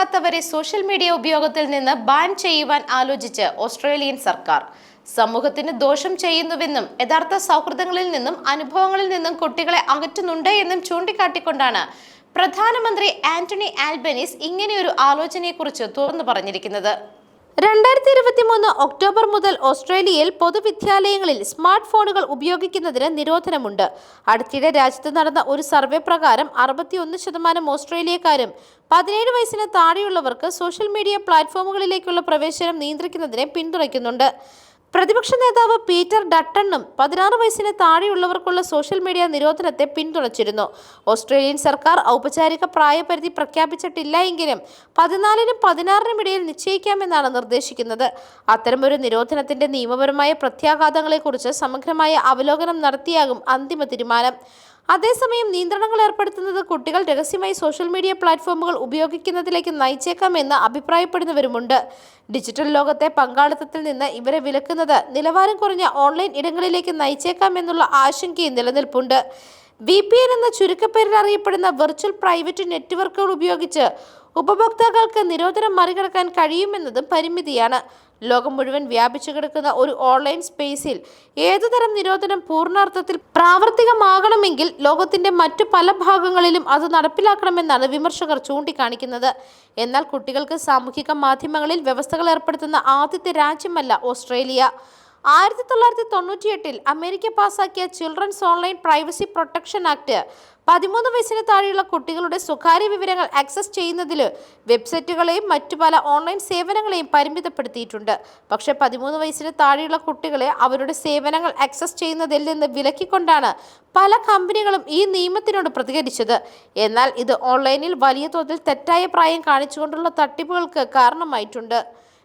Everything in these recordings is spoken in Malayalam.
പ്രായപൂർത്തിയാകാത്തവരെ സോഷ്യൽ മീഡിയ ഉപയോഗത്തിൽ നിന്ന് ബാൻ ചെയ്യുവാൻ ആലോചിച്ച് ഓസ്ട്രേലിയൻ സർക്കാർ. സമൂഹത്തിന് ദോഷം ചെയ്യുന്നുവെന്നും യഥാർത്ഥ സൗഹൃദങ്ങളിൽ നിന്നും അനുഭവങ്ങളിൽ നിന്നും കുട്ടികളെ അകറ്റുന്നുണ്ട് എന്നും ചൂണ്ടിക്കാട്ടിക്കൊണ്ടാണ് പ്രധാനമന്ത്രി ആന്റണി ആൽബനീസ് ഇങ്ങനെയൊരു ആലോചനയെക്കുറിച്ച് തുറന്നു പറഞ്ഞിരിക്കുന്നത്. രണ്ടായിരത്തി ഇരുപത്തി മൂന്ന് ഒക്ടോബർ മുതൽ ഓസ്ട്രേലിയയിൽ പൊതുവിദ്യാലയങ്ങളിൽ സ്മാർട്ട് ഫോണുകൾ ഉപയോഗിക്കുന്നതിന് നിരോധനമുണ്ട്. അടുത്തിടെ രാജ്യത്ത് നടന്ന ഒരു സർവേ പ്രകാരം അറുപത്തിയൊന്ന് ശതമാനം ഓസ്ട്രേലിയക്കാരും പതിനേഴ് വയസ്സിന് താഴെയുള്ളവർക്ക് സോഷ്യൽ മീഡിയ പ്ലാറ്റ്ഫോമുകളിലേക്കുള്ള പ്രവേശനം നിയന്ത്രിക്കുന്നതിനെ പിന്തുണയ്ക്കുന്നുണ്ട്. പ്രതിപക്ഷ നേതാവ് പീറ്റർ ഡട്ടണ്ണും പതിനാറ് വയസ്സിന് താഴെയുള്ളവർക്കുള്ള സോഷ്യൽ മീഡിയ നിരോധനത്തെ പിന്തുണച്ചിരുന്നു. ഓസ്ട്രേലിയൻ സർക്കാർ ഔപചാരിക പ്രായപരിധി പ്രഖ്യാപിച്ചിട്ടില്ല എങ്കിലും പതിനാലിനും പതിനാറിനും ഇടയിൽ നിശ്ചയിക്കാമെന്നാണ് നിർദ്ദേശിക്കുന്നത്. അത്തരമൊരു നിരോധനത്തിന്റെ നിയമപരമായ പ്രത്യാഘാതങ്ങളെക്കുറിച്ച് സമഗ്രമായ അവലോകനം നടത്തിയാകും അന്തിമ തീരുമാനം. അതേസമയം നിയന്ത്രണങ്ങൾ ഏർപ്പെടുത്തുന്നത് കുട്ടികൾ രഹസ്യമായി സോഷ്യൽ മീഡിയ പ്ലാറ്റ്ഫോമുകൾ ഉപയോഗിക്കുന്നതിലേക്ക് നയിച്ചേക്കാമെന്ന് അഭിപ്രായപ്പെടുന്നവരുമുണ്ട്. ഡിജിറ്റൽ ലോകത്തെ പങ്കാളിത്തത്തിൽ നിന്ന് ഇവരെ വിലക്കുന്നത് നിലവാരം കുറഞ്ഞ ഓൺലൈൻ ഇടങ്ങളിലേക്ക് നയിച്ചേക്കാമെന്നുള്ള ആശങ്കയും നിലനിൽപ്പുണ്ട്. വി പി എൻ എന്ന ചുരുക്കപ്പേരിൽ അറിയപ്പെടുന്ന വെർച്വൽ പ്രൈവറ്റ് നെറ്റ്വർക്കുകൾ ഉപയോഗിച്ച് ഉപഭോക്താക്കൾക്ക് നിരോധനം മറികടക്കാൻ കഴിയുമെന്നതും പരിമിതിയാണ്. ലോകം മുഴുവൻ വ്യാപിച്ചു കിടക്കുന്ന ഒരു ഓൺലൈൻ സ്പേസിൽ ഏതുതരം നിരോധനം പൂർണാർത്ഥത്തിൽ പ്രാവർത്തികമാകണമെങ്കിൽ ലോകത്തിന്റെ മറ്റു പല ഭാഗങ്ങളിലും അത് നടപ്പിലാക്കണമെന്നാണ് വിമർശകർ ചൂണ്ടിക്കാണിക്കുന്നത്. എന്നാൽ കുട്ടികൾക്ക് സാമൂഹിക മാധ്യമങ്ങളിൽ വ്യവസ്ഥകൾ ഏർപ്പെടുത്തുന്ന ആദ്യത്തെ രാജ്യമല്ല ഓസ്ട്രേലിയ. ആയിരത്തി തൊള്ളായിരത്തി തൊണ്ണൂറ്റിയെട്ടിൽ അമേരിക്ക പാസാക്കിയ Children's Online Privacy Protection Act പതിമൂന്ന് വയസ്സിന് താഴെയുള്ള കുട്ടികളുടെ സ്വകാര്യ വിവരങ്ങൾ ആക്സസ് ചെയ്യുന്നതിൽ വെബ്സൈറ്റുകളെയും മറ്റു പല ഓൺലൈൻ സേവനങ്ങളെയും പരിമിതപ്പെടുത്തിയിട്ടുണ്ട്. പക്ഷേ പതിമൂന്ന് വയസ്സിന് താഴെയുള്ള കുട്ടികളെ അവരുടെ സേവനങ്ങൾ ആക്സസ് ചെയ്യുന്നതിൽ നിന്ന് വിലക്കിക്കൊണ്ടാണ് പല കമ്പനികളും ഈ നിയമത്തിനോട് പ്രതികരിച്ചത്. എന്നാൽ ഇത് ഓൺലൈനിൽ വലിയ തോതിൽ തെറ്റായ പ്രായം കാണിച്ചുകൊണ്ടുള്ള തട്ടിപ്പുകൾക്ക് കാരണമായിട്ടുണ്ട്.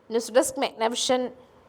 News desk മെഗ്നവിഷൻ